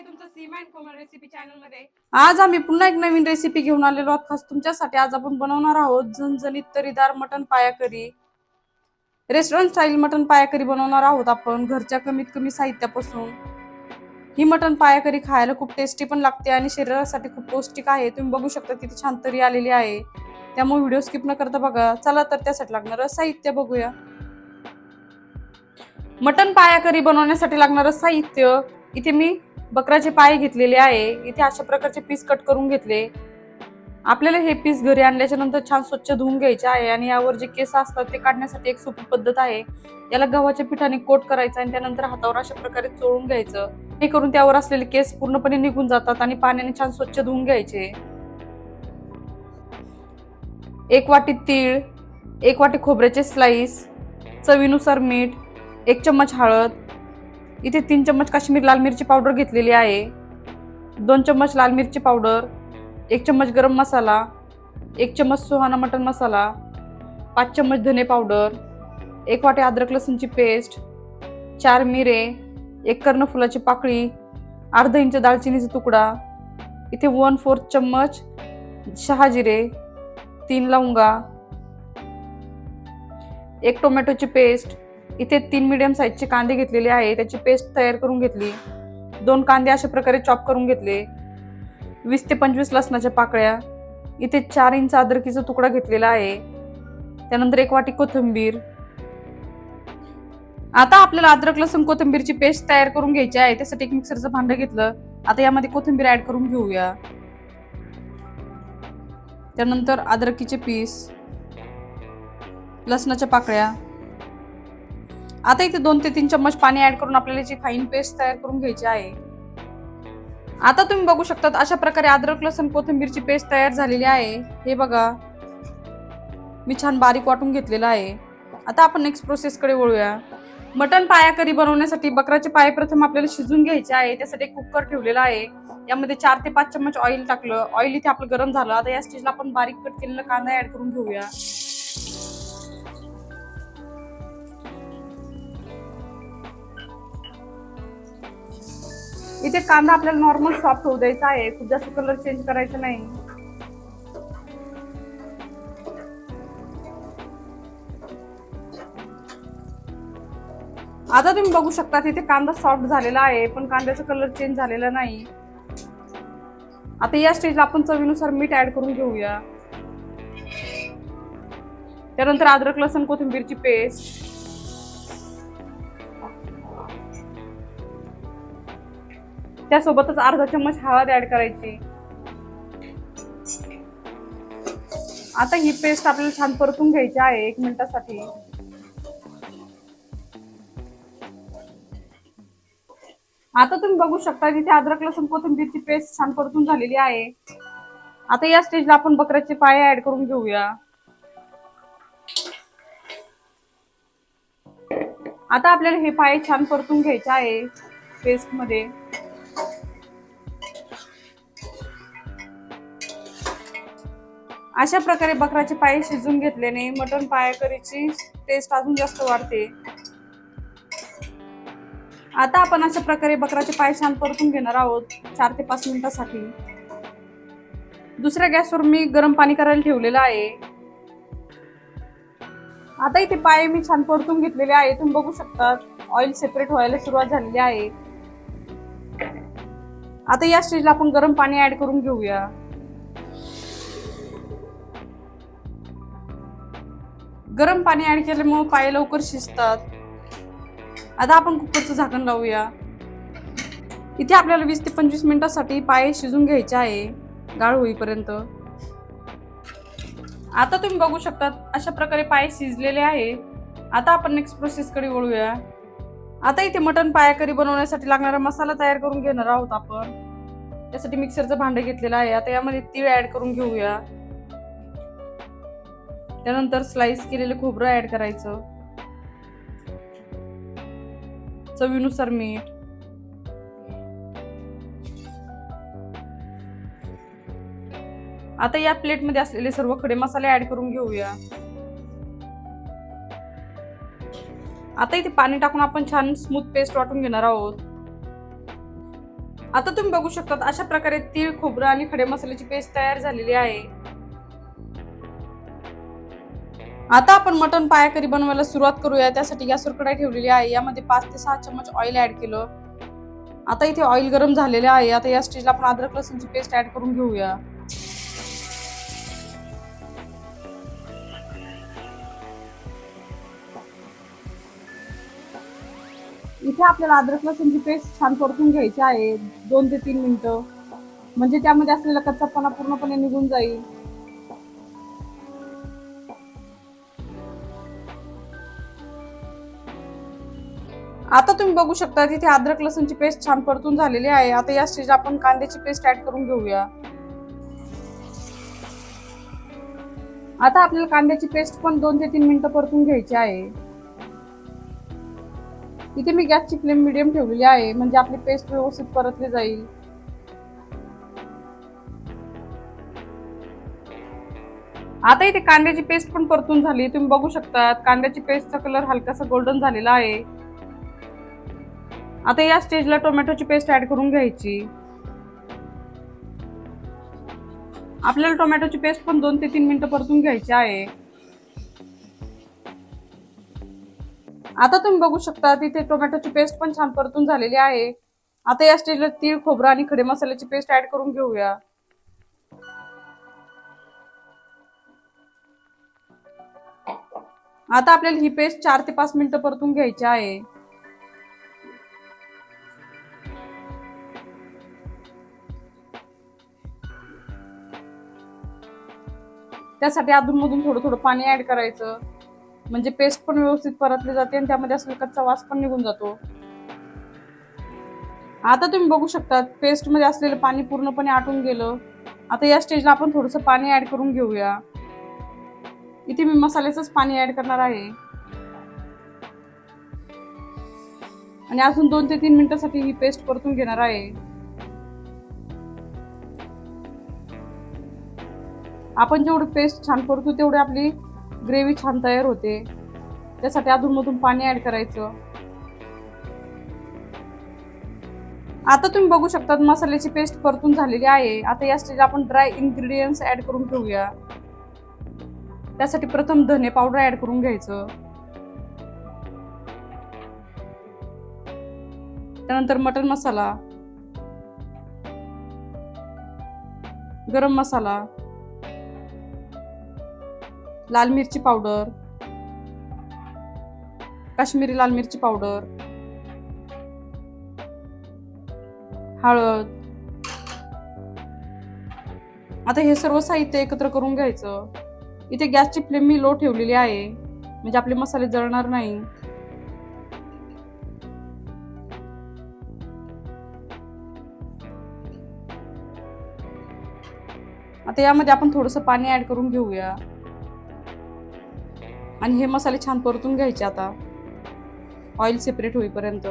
आहे तुमचं सीमा and Komal recipe चॅनलमध्ये. आज आम्ही पुन्हा एक नवीन रेसिपी घेऊन आलेलो आहोत. खास तुमच्यासाठी आज आपण बनवणार आहोत झणझणीत तरीदार मटन पाया करी रेस्टॉरंट स्टाईल मटन पाया करी बनवणार आहोत आपण घरच्या कमीत कमी साहित्यापासून. ही मटन पाया करी खायला खूप टेस्टी पण लागते आणि शरीरासाठी खूप पौष्टिक आहे. तुम्ही बघू शकता किती छान तरी आलेली आहे. त्यामुळे व्हिडिओ स्किप न करता बघा. चला तर त्यासाठी लागणारं साहित्य बघूया. मटन पाया करी बनवण्यासाठी लागणारं साहित्य. इथे मी बकराचे पाय घेतलेले आहे. इथे अशा प्रकारचे पीस कट करून घेतले. आपल्याला हे पीस घरी आणल्याच्या नंतर छान स्वच्छ धुवून घ्यायचे आहे आणि यावर जे केस असतात ते काढण्यासाठी एक सोपी पद्धत आहे. याला गव्हाच्या पिठाने कोट करायचं आणि त्यानंतर हातावर अशा प्रकारे चोळून घ्यायचं. हे करून त्यावर असलेले केस पूर्णपणे निघून जातात आणि पाण्याने छान स्वच्छ धुवून घ्यायचे. एक वाटी तीळ एक वाटी खोबऱ्याचे स्लाइस चवीनुसार मीठ एक चम्मच हळद इथे तीन चम्मच काश्मीर लाल मिरची पावडर घेतलेली आहे. दोन चम्मच लाल मिरची पावडर एक चम्मच गरम मसाला एक चम्मच सुहाना मटन मसाला पाच चम्मच धने पावडर एक वाटे अद्रक लसूणची पेस्ट चार मिरे एक कर्णफुलाची पाकळी अर्धा इंच दालचिनीचा तुकडा इथे वन फोर्थ चम्मच शहाजिरे तीन लवंगा एक टोमॅटोची पेस्ट इथे तीन मिडियम साईजचे कांदे घेतलेले आहे त्याची पेस्ट तयार करून घेतली. दोन कांदे अशा प्रकारे चॉप करून घेतले. वीस ते पंचवीस लसणाच्या पाकळ्या. इथे चार इंच अद्रकीचा तुकडा घेतलेला आहे. त्यानंतर एक वाटी कोथिंबीर. आता आपल्याला अद्रक लसूण कोथिंबीरची पेस्ट तयार करून घ्यायची आहे. त्यासाठी एक मिक्सरचं भांडं घेतलं. आता यामध्ये कोथिंबीर ऍड करून घेऊया. त्यानंतर अद्रकीचे पीस लसणाच्या पाकळ्या. आता इथे दोन ते तीन चम्मच पाणी ऍड करून आपल्याला जी फाईन पेस्ट तयार करून घ्यायची आहे आता तुम्ही बघू शकतात अशा प्रकारे अद्रक लसूण कोथिंबीरची पेस्ट तयार झालेली आहे. हे बघा मी छान बारीक वाटून घेतलेलं आहे. आता आपण नेक्स्ट प्रोसेसकडे वळूया. मटण पाया करी बनवण्यासाठी बकराचे पाय प्रथम आपल्याला शिजून घ्यायचे आहे. त्यासाठी एक कुकर ठेवलेला आहे. यामध्ये चार ते पाच चम्मच ऑइल टाकलं. ऑइल इथे आपलं गरम झालं. आता या स्टेजला आपण बारीक कट केलेला कांदा ऍड करून घेऊया. इथे कांदा आपल्याला नॉर्मल सॉफ्ट होऊ द्यायचा आहे. खूप जास्त कलर चेंज करायचा नाही. आता तुम्ही बघू शकता तिथे कांदा सॉफ्ट झालेला आहे पण कांद्याचा कलर चेंज झालेला नाही. आता या स्टेजला आपण चवीनुसार मीठ ऍड करून घेऊया. त्यानंतर अद्रक लसण कोथिंबीरची पेस्ट त्यासोबतच अर्धा चम्मच हळद ऍड करायची. आता ही पेस्ट आपल्याला छान परतून घ्यायची आहे एक मिनिटासाठी. आता तुम्ही बघू शकता तिथे अद्रक लसूण कोथिंबीरची पेस्ट छान परतून झालेली आहे. आता या स्टेजला आपण बकऱ्याचे पाय ऍड करून घेऊया. आता आपल्याला हे पाय छान परतून घ्यायचे आहे पेस्टमध्ये. अशा प्रकारे बकराचे पाय शिजून घेतल्याने मटण पाया करीची टेस्ट अजून जास्त वाढते. आता आपण अशा प्रकारे बकराचे पाय छान परतून घेणार आहोत चार ते पाच मिनिटासाठी. दुसऱ्या गॅसवर मी गरम पाणी करायला ठेवलेलं आहे. आता इथे पाय मी छान परतून घेतलेले आहे तुम्ही बघू शकता ऑइल सेपरेट व्हायला सुरुवात झालेली आहे. आता या स्टेजला आपण गरम पाणी ऍड करून घेऊया. गरम पाणी ऍड केल्यामुळे पाय लवकर शिजतात. आता आपण कुकरचं झाकण लावूया. इथे आपल्याला वीस ते पंचवीस मिनिटासाठी पाय शिजून घ्यायचे आहे. गाळ होईपर्यंत. आता तुम्ही बघू शकतात अशा प्रकारे पाय शिजलेले आहे. आता आपण नेक्स्ट प्रोसेसकडे वळूया. आता इथे मटण पायाकरी बनवण्यासाठी लागणारा मसाला तयार करून घेणार आहोत आपण. त्यासाठी मिक्सरचं भांडं घेतलेलं आहे. आता यामध्ये तीळ ऍड करून घेऊया. त्यानंतर स्लाइस केलेलं खोबरं ऍड करायचं. चवीनुसार मीठ. आता या प्लेटमध्ये असलेले सर्व खडे मसाले ऍड करून घेऊया. आता इथे पाणी टाकून आपण छान स्मूथ पेस्ट वाटून घेणार आहोत. आता तुम्ही बघू शकता अशा प्रकारे तीळ खोबरं आणि खडे मसाल्याची पेस्ट तयार झालेली आहे. आता आपण मटन पाया करी बनवायला सुरुवात करूया. त्यासाठी गॅसवर कढाई ठेवलेली आहे. यामध्ये पाच ते सहा चम्मच ऑइल ऍड केलं. आता इथे ऑइल गरम झालेले आहे. आता या स्टेजला आपण अद्रक लसूणची पेस्ट ऍड करून घेऊया. इथे आपल्याला अद्रक लसूणची पेस्ट छान परतून घ्यायची आहे. दोन ते तीन मिनिटं. म्हणजे त्यामध्ये असलेला कच्चापणा पूर्णपणे निघून जाईल. आता तुम्ही बघू शकता तिथे अद्रक लसूणची पेस्ट छान परतून झालेली आहे. आता या स्टेज आपण कांद्याची पेस्ट ऍड करून घेऊया. आता आपल्याला कांद्याची पेस्ट पण दोन ते तीन मिनिटं परतून घ्यायची आहे. इथे मी गॅसची फ्लेम मिडियम ठेवलेली आहे म्हणजे आपली पेस्ट व्यवस्थित परतली जाईल. आता इथे कांद्याची पेस्ट पण परतून झाली. तुम्ही बघू शकता कांद्याची पेस्टचा कलर हलकासा गोल्डन झालेला आहे. आता या स्टेजला टोमॅटोची पेस्ट ऍड करून घ्यायची. आपल्याला टोमॅटोची पेस्ट पण दोन ते तीन मिनिटं परतून घ्यायची आहे. आता तुम्ही बघू शकता तिथे टोमॅटोची पेस्ट पण छान परतून झालेली आहे. आता या स्टेजला तीळ खोबरं आणि खडे मसाल्याची पेस्ट ऍड करून घेऊया. आता आपल्याला ही पेस्ट चार ते पाच मिनिटं परतून घ्यायची आहे. त्यासाठी अधूनमधून थोडं थोडं पाणी ऍड करायचं. म्हणजे पेस्ट पण व्यवस्थित परतली जाते आणि त्यामध्ये असलेला कच्चा वास पण निघून जातो. आता तुम्ही बघू शकता पेस्टमध्ये असलेलं पाणी पूर्णपणे आटून गेलं. आता या स्टेजला आपण थोडंसं पाणी ऍड करून घेऊया. इथे मी मसाल्याचंच पाणी ऍड करणार आहे. आणि अजून दोन ते तीन मिनिटासाठी ही पेस्ट परतून घेणार आहे. आपण जेवढी पेस्ट छान करतो तेवढी आपली ग्रेव्ही छान तयार होते. त्यासाठी अधूनमधून पाणी ऍड करायचं. आता तुम्ही बघू शकता मसाल्याची पेस्ट परतून झालेली आहे. आता या स्टेजला आपण ड्राय इन्ग्रेडियंट्स ऍड करून ठेवूया त्यासाठी प्रथम धने पावडर ऍड करून घ्यायचं. त्यानंतर मटन मसाला. गरम मसाला. लाल मिरची पावडर. काश्मीरी लाल मिरची पावडर. हळद. आता हे सर्व साहित्य एकत्र करून घ्यायचं. इथे गॅसची फ्लेम मी लो ठेवलेली आहे. म्हणजे आपले मसाले जळणार नाही. आता यामध्ये आपण थोडस पाणी ऍड करून घेऊया. आणि हे मसाले छान परतून घ्यायचे आता. ऑइल सेपरेट होईपर्यंत.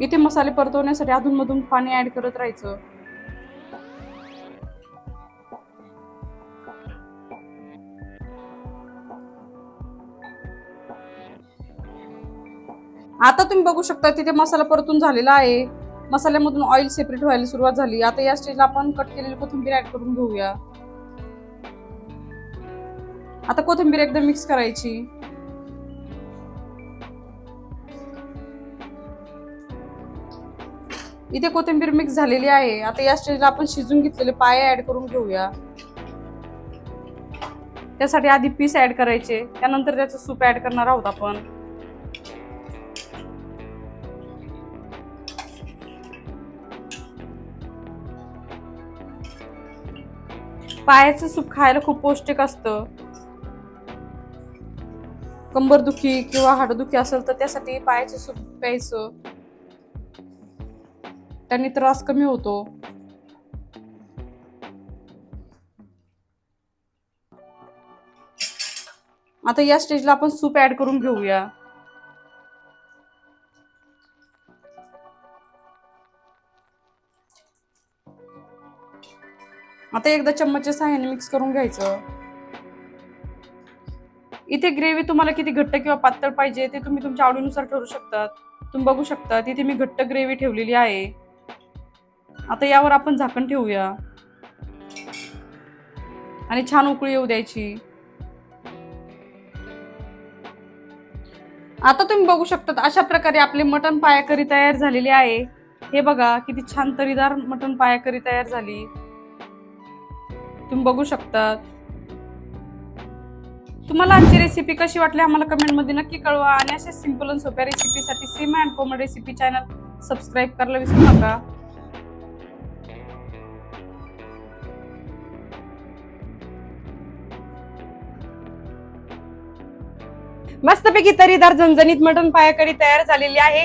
इथे मसाले परतवण्यासाठी अधूनमधून पाणी ऍड करत राहायचं. आता तुम्ही बघू शकता तिथे मसाला परतून झालेला आहे. मसाल्यामधून ऑइल सेपरेट व्हायला सुरुवात झाली. आता या स्टेजला आपण कट केलेली कोथिंबीर ऍड करून घेऊया. आता कोथिंबीर एकदम मिक्स करायची. इथे कोथिंबीर मिक्स झालेली आहे. आता या स्टेजला आपण शिजून घेतलेले पाय ऍड करून घेऊया. त्यासाठी आधी पीस ऍड करायचे. त्यानंतर त्याचं सूप ऍड करणार आहोत आपण. पायाचं सूप खायला खूप पौष्टिक असतं. कंबरदुखी किंवा हाडदुखी असेल तर त्यासाठी पायाचं सूप प्यायचं. त्यांनी त्रास कमी होतो. आता या स्टेजला आपण सूप ऍड करून घेऊया. आता एकदा चम्मचच्या सहाय्याने मिक्स करून घ्यायचं. इथे ग्रेव्ही तुम्हाला किती घट्ट किंवा पातळ पाहिजे ते तुम्ही तुमच्या आवडीनुसार ठरू शकतात. तुम्ही बघू शकता तिथे मी घट्ट ग्रेव्ही ठेवलेली आहे. आता यावर आपण झाकण ठेवूया. आणि छान उकळी येऊ द्यायची. आता तुम्ही बघू शकता अशा प्रकारे आपले मटण पाया करी तयार झालेली आहे. हे बघा किती छान तरीदार मटण पाया करी तयार झाली. तुम्ही बघू शकता तुम्हाला आजची रेसिपी कशी वाटली आम्हाला कमेंटमध्ये नक्की कळवा आणि अशा सिंपल आणि सोप्या रेसिपीसाठी Seema and Komal recipe channel subscribe करायला विसरू नका. मस्तपैकी तरीदार झणझणीत मटण पायाकडी तयार झालेली आहे.